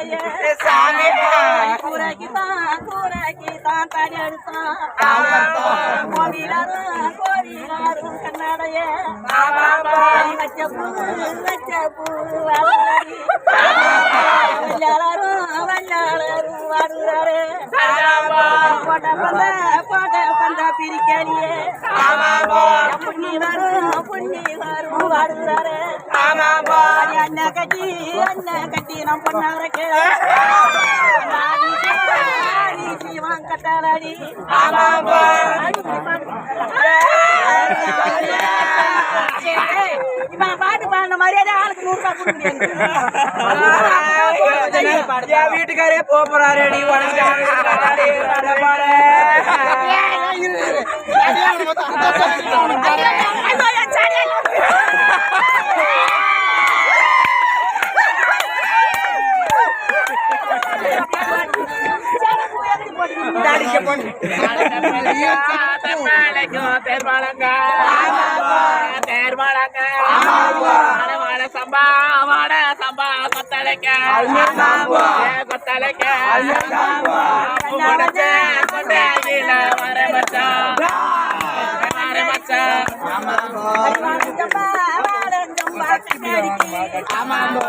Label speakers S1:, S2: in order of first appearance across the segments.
S1: கண்ணாடைய சாமி கூரைக்கு தான் கூரைக்கு தான் தடி
S2: ஆமாப்பா.
S1: கோவிலாரும் கோவிலாரும் கண்ணாடைய. வச்ச பூ வச்ச பூ. வல்லாளரும் வல்லாளரும் வாடுறாரு. போட்ட பந்த போட்ட பந்த பிரிக்கலியே. புண்ணி வரும் புண்ணி வரும் வாடுறாரு.
S3: அண்ணன்
S1: கட்டி அண்ணன் கட்டி நம் பொண்ணாரக்கு சிவன் இவன் பாட்டு பாடின ஆளுக்கு நூறு ரூபாய்
S2: என் வீட்டுக்காரே போறாரு நீ உனக்கு
S3: சம்பா வாட சம்பா கொத்தலைக்க கொத்தலைக்க முடிச்ச கொண்டாடின வர மச்சான் வர மச்சான்
S1: ஆமாம்போ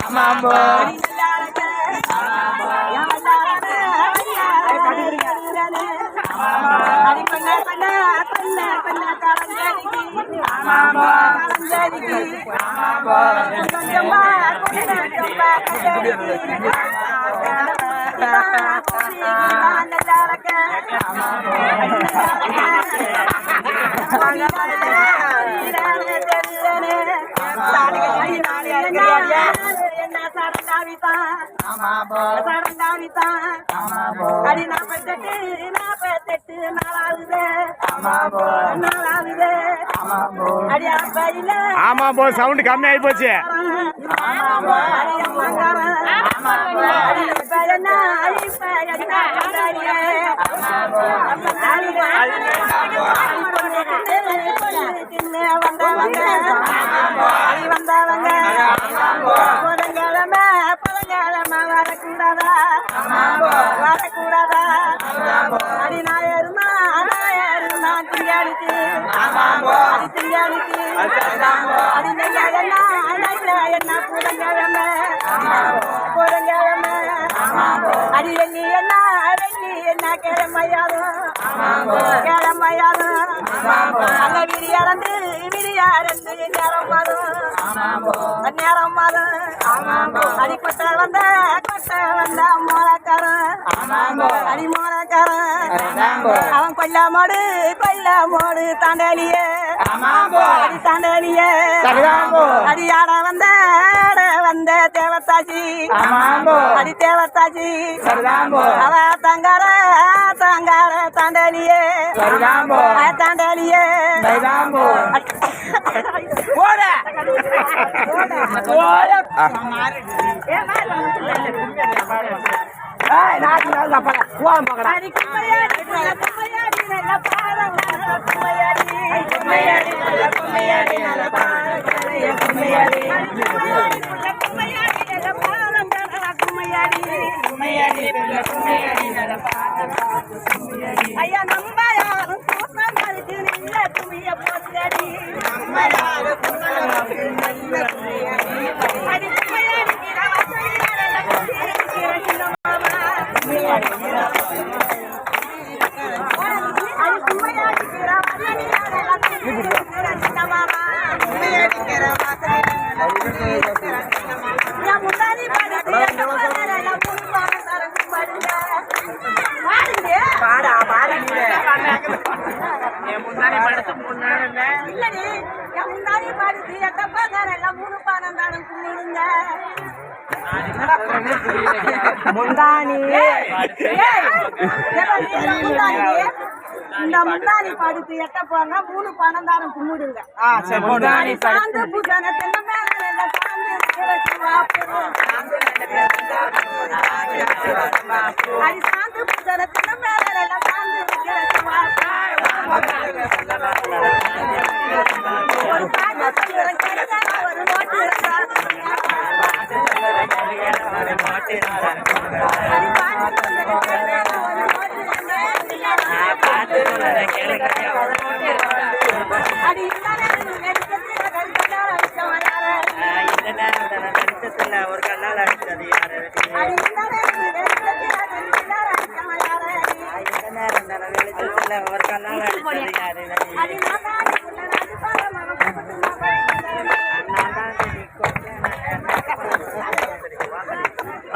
S1: ஆமாம்போ அடி நாற்பத்தெட்டு நாற்பத்தெட்டு நாலாவது நாலாவது ஆமா போ
S3: சவுண்ட் கம்மி ஆகி போச்சு.
S1: வரக்கூடாதா அடி நாயருமா நாயருமா திங்காளிக்கு அடி திங்காளிக்கு அடி நெய்யாயண்ணா நெய்யாயண்ணா புதங்கிழமை புதங்கிழமை அடி எண்ணி என்ன வெள்ளி என்ன கிழமையாலும் கிழமையாலும் அந்த விடியாரந்து விடியாரந்து நேரம்
S2: மாதம்
S1: நேரம் மாதம் அடி வந்த கொட்ட வந்த மோளக்காரன் அடி மோளக்காரன் அவன் கொல்ல மாடு கொல்ல மாடு தாண்டாலியே
S2: அடி
S1: தாண்டாளியே அடி ஆட வந்த வந்த தேவத்தாச்சி அடி தேவத்தாச்சி அவ தங்கார தங்கார தாண்டாளியே
S2: அவ
S1: தாண்டாளியே
S2: போட
S1: கும்மையாடி நல்ல கும்மையாடி ஐயா நம்ம யாரும் கூட்டம் கழிச்சு நல்ல கும்மைய போட்டுடி நம்ம
S2: யாரும் கூட்டம் கழிச்சு நல்ல கும்மையாடி
S1: அடி கும்மையாடி
S3: முன்னாடி படுத்து
S1: இல்லடி என் முன்னாடி பாடுது எட்ட பாக்காரெல்லாம் மூணு பானம் தானம் கும்பிடுங்க.
S2: முந்தானி
S1: இந்த முந்தானி பாடுத்து எட்ட போங்க மூணு பணம் தானம் கும்பிடுங்க.
S2: சரி சாந்து
S1: பூசன தென்ன மேல சாந்து பூசன தென்ன மேல சாந்து அடி இருந்தாலே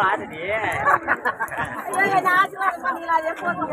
S4: பாருடி
S1: என்ன ஆசீர்வாதம் பண்ணீங்களா? எப்போதும்.